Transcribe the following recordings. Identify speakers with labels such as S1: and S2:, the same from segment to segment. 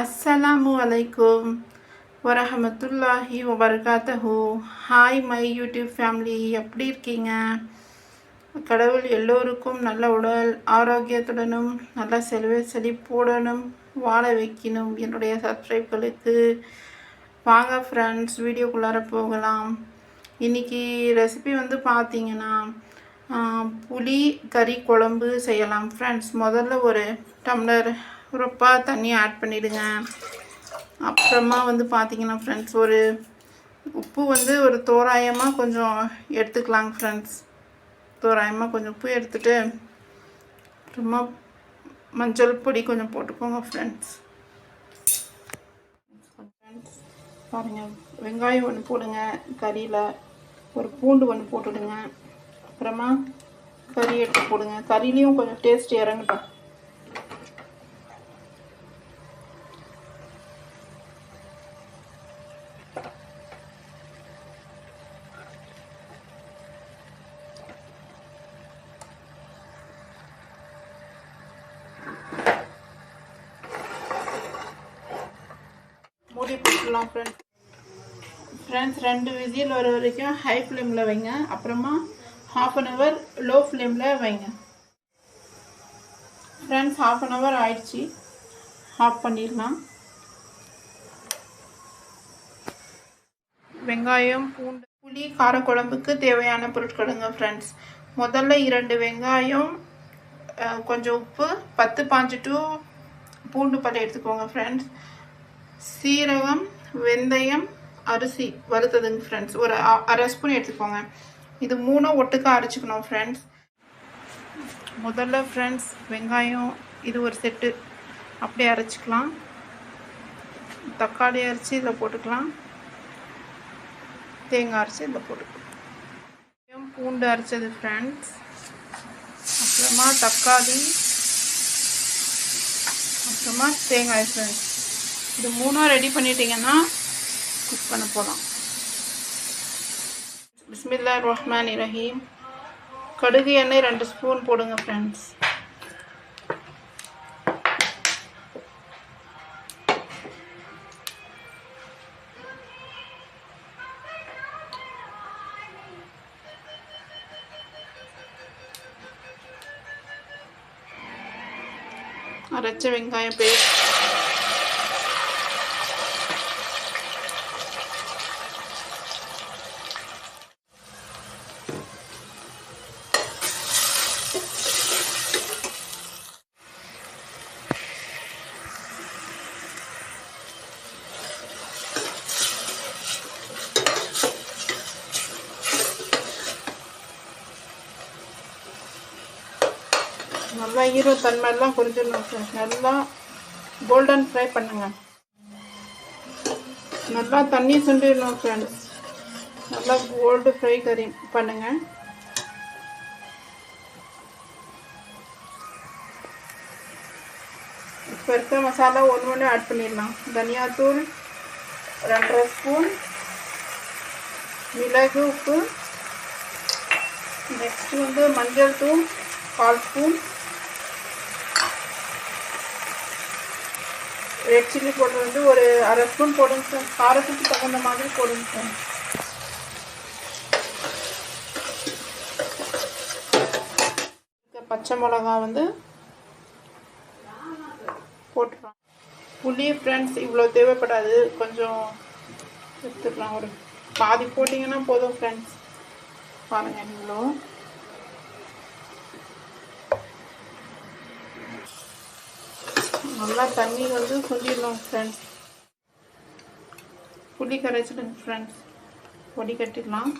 S1: அஸ்ஸலாமு அலைக்கும் வரஹமத்துல்லாஹி வபர்காத்தஹூ ஹாய் மை யூடியூப் ஃபேமிலி எப்படி இருக்கீங்க? கடவுள் எல்லோருக்கும் நல்ல உடல் ஆரோக்கியத்துடனும் நல்ல செல்வ செழிப்புடனும் வாழ வைக்கணும் என்னுடைய சப்ஸ்கிரைப்களுக்கு வாங்க ஃப்ரெண்ட்ஸ் வீடியோக்குள்ளார போகலாம். இன்றைக்கி ரெசிபி வந்து பார்த்தீங்கன்னா புளி கறி குழம்பு செய்யலாம். ஃப்ரெண்ட்ஸ் முதல்ல ஒரு டம்ளர் அப்புறப்பா தண்ணி ஆட் பண்ணிவிடுங்க அப்புறமா வந்து பார்த்தீங்கன்னா ஃப்ரெண்ட்ஸ் ஒரு உப்பு வந்து ஒரு தோராயமாக கொஞ்சம் எடுத்துக்கலாங்க ஃப்ரெண்ட்ஸ் தோராயமாக கொஞ்சம் உப்பு எடுத்துகிட்டு அப்புறமா மஞ்சள் பொடி கொஞ்சம் போட்டுக்கோங்க ஃப்ரெண்ட்ஸ் ஃப்ரெண்ட்ஸ் பாருங்கள் வெங்காயம் ஒன்று போடுங்க கறியில் ஒரு பூண்டு ஒன்று போட்டுடுங்க. அப்புறமா கறி எடுத்து போடுங்க. கறிலையும் கொஞ்சம் டேஸ்ட் இறங்கட்டும் மூடி போட்டுடலாம் ஃப்ரெண்ட்ஸ் ஃப்ரெண்ட்ஸ் ரெண்டு விசில் வர வரைக்கும் ஹை ஃப்ளேமில் வைங்க. அப்புறமா ஹாஃப் அன் ஹவர் லோ ஃப்ளேமில் வைங்க. ஃப்ரெண்ட்ஸ் ஹாஃப் அன் ஹவர் ஆயிடுச்சு. ஆஃப் பண்ணிடலாம். வெங்காயம் பூண்டு புளி காரக்குழம்புக்கு தேவையான பொருட்களுங்க ஃப்ரெண்ட்ஸ் முதல்ல இரண்டு வெங்காயம் கொஞ்சம் உப்பு பத்து பாஞ்சு டூ பூண்டு பல் எடுத்துக்கோங்க ஃப்ரெண்ட்ஸ் சீரகம் வெந்தயம் அரிசி. வறுத்ததுங்க ஃப்ரெண்ட்ஸ் ஒரு அ- அரை ஸ்பூன் எடுத்துக்கோங்க. இது மூணும் ஒட்டுக்கா அரைச்சிக்கணும் ஃப்ரெண்ட்ஸ் முதல்ல ஃப்ரெண்ட்ஸ் வெங்காயம் இது ஒரு செட்டு. அப்படியே அரைச்சிக்கலாம். தக்காளி அரைச்சி இதில் போட்டுக்கலாம். தேங்காய் அரைச்சி இதில் போட்டுக்கலாம். பூண்டு அரைச்சது ஃப்ரெண்ட்ஸ் அப்புறமா தக்காளி. அப்புறமா தேங்காய் ஃப்ரெண்ட்ஸ் இது மூணும் ரெடி பண்ணிட்டீங்கன்னா குக் பண்ண போகலாம் பிஸ்மில்லா ரஹ்மான் இரஹீம் கடுகு எண்ணெய் ரெண்டு ஸ்பூன் போடுங்க ஃப்ரெண்ட்ஸ் அரைச்ச வெங்காயம் பேஸ்ட் நல்லா ஈரோ தன்மையெல்லாம் குறிஞ்சிடணும் ஃப்ரெண்ட்ஸ் நல்லா கோல்டன் ஃப்ரை பண்ணுங்க. நல்லா தண்ணி சுண்டிடணும் ஃப்ரெண்ட்ஸ் நல்லா கோல்டு ஃப்ரை கறி பண்ணுங்க. இப்போ இருக்க மசாலா ஒன்று ஒன்று ஆட் பண்ணிடலாம். தனியாத்தூள் ரெண்டரை ஸ்பூன் மிளகு உப்பு நெக்ஸ்ட் வந்து மஞ்சள் தூள் கால் ஸ்பூன். ரெட் சில்லி பவுடர் வந்து ஒரு அரை ஸ்பூன் போடுங்க சார் காரத்துக்கு தகுந்த மாதிரி போடுங்க சார் பச்சை மிளகா வந்து போட்டுக்கலாம். புளி ஃப்ரெண்ட்ஸ் இவ்வளோ தேவைப்படாது. கொஞ்சம் எடுத்துக்கலாம். ஒரு பாதி போட்டிங்கன்னா போதும் ஃப்ரெண்ட்ஸ் பாருங்கள் இவ்வளோ நல்லா தண்ணி வந்து சொல்லிடணும் ஃப்ரெண்ட்ஸ் புளி கரைச்சிடுங்க ஃப்ரெண்ட்ஸ் பொடி கட்டிடலாம்.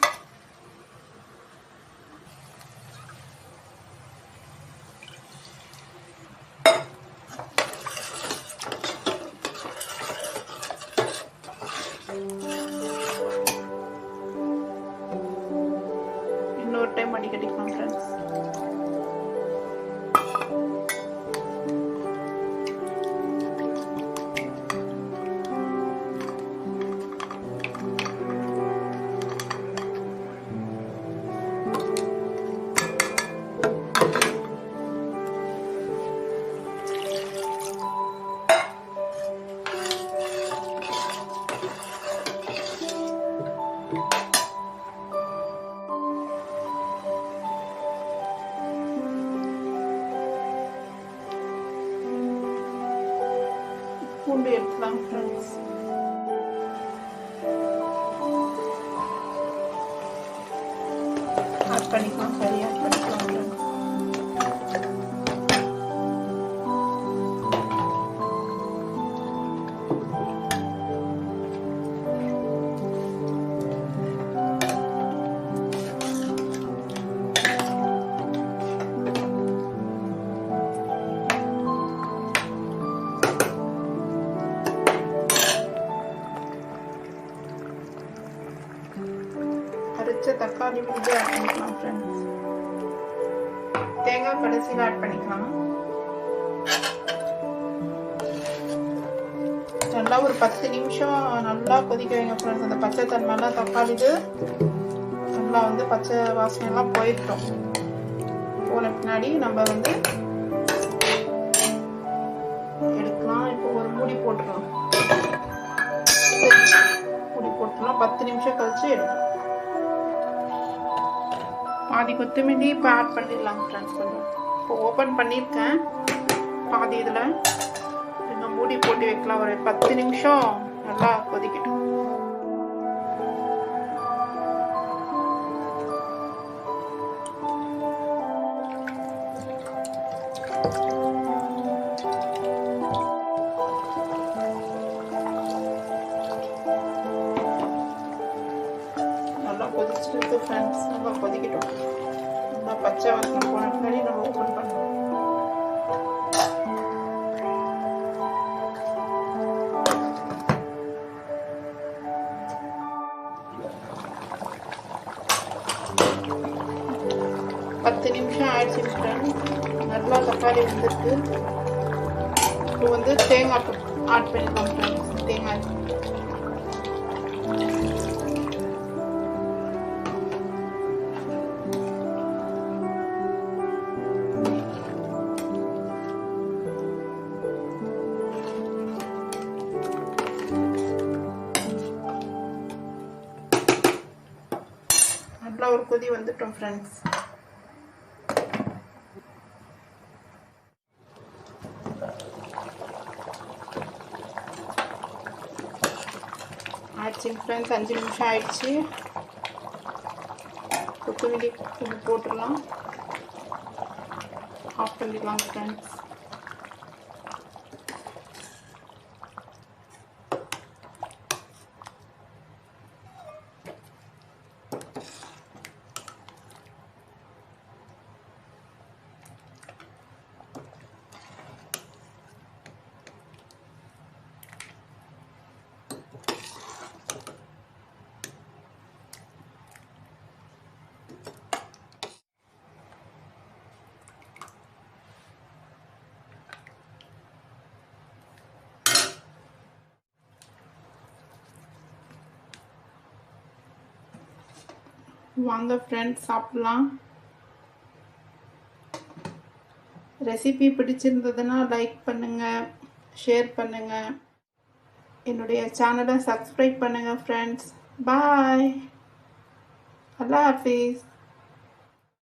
S1: Bombay and plum curries. Hot pani con வச்ச தக்காளி விழுது ஆட் பண்ணிக்கலாம் ஃப்ரெண்ட்ஸ் தேங்காய் கடைசியில் ஆட் பண்ணிக்கலாம். நல்லா ஒரு பத்து நிமிஷம் நல்லா கொதிக்க வைங்க ஃப்ரெண்ட்ஸ் அந்த பச்சை தன்மைலாம் தக்காளி இது நல்லா வந்து பச்சை வாசனைலாம் போயிட்டோம் போன பின்னாடி நம்ம வந்து எடுக்கலாம். இப்போ ஒரு மூடி போட்டுக்கலாம். மூடி போட்டுக்கலாம். பத்து நிமிஷம் கழிச்சு எடுக்கலாம். பாதி கொத்தமல்லி இப்போ ஆட் பண்ணிடலாம் ஃப்ரெண்ட்ஸ் கொஞ்சம் இப்போ ஓப்பன் பண்ணியிருக்கேன். பாதி இதில். இன்னும் மூடி போட்டு வைக்கலாம். ஒரு பத்து நிமிஷம் நல்லா கொதிக்கட்டும். பத்து நிமிஷம் ஆயிடுச்சு ஃப்ரெண்ட்ஸ் நல்லா தக்காளி வந்துருக்கு. இப்போ வந்து தேங்காய் ஆட் பண்ணிக்கலாம் ஃப்ரெண்ட்ஸ் தேங்காய். நல்லா ஒரு கொதி வந்துட்டோம் ஃப்ரெண்ட்ஸ் ஆயிடுச்சு ஃப்ரெண்ட்ஸ் அஞ்சு நிமிஷம் ஆயிடுச்சு. கொத்தமல்லி போட்டுடலாம். ஆஃப் பண்ணிடலாம் ஃப்ரெண்ட்ஸ் வாங்க ஃப்ரெண்ட்ஸ் சாப்பிட்லாம். ரெசிபி பிடிச்சிருந்ததுன்னா லைக் பண்ணுங்கள் ஷேர் பண்ணுங்கள் என்னுடைய சேனலை சப்ஸ்கிரைப் பண்ணுங்கள் ஃப்ரெண்ட்ஸ் பாய் அல்லா ஹாஃபீஸ்.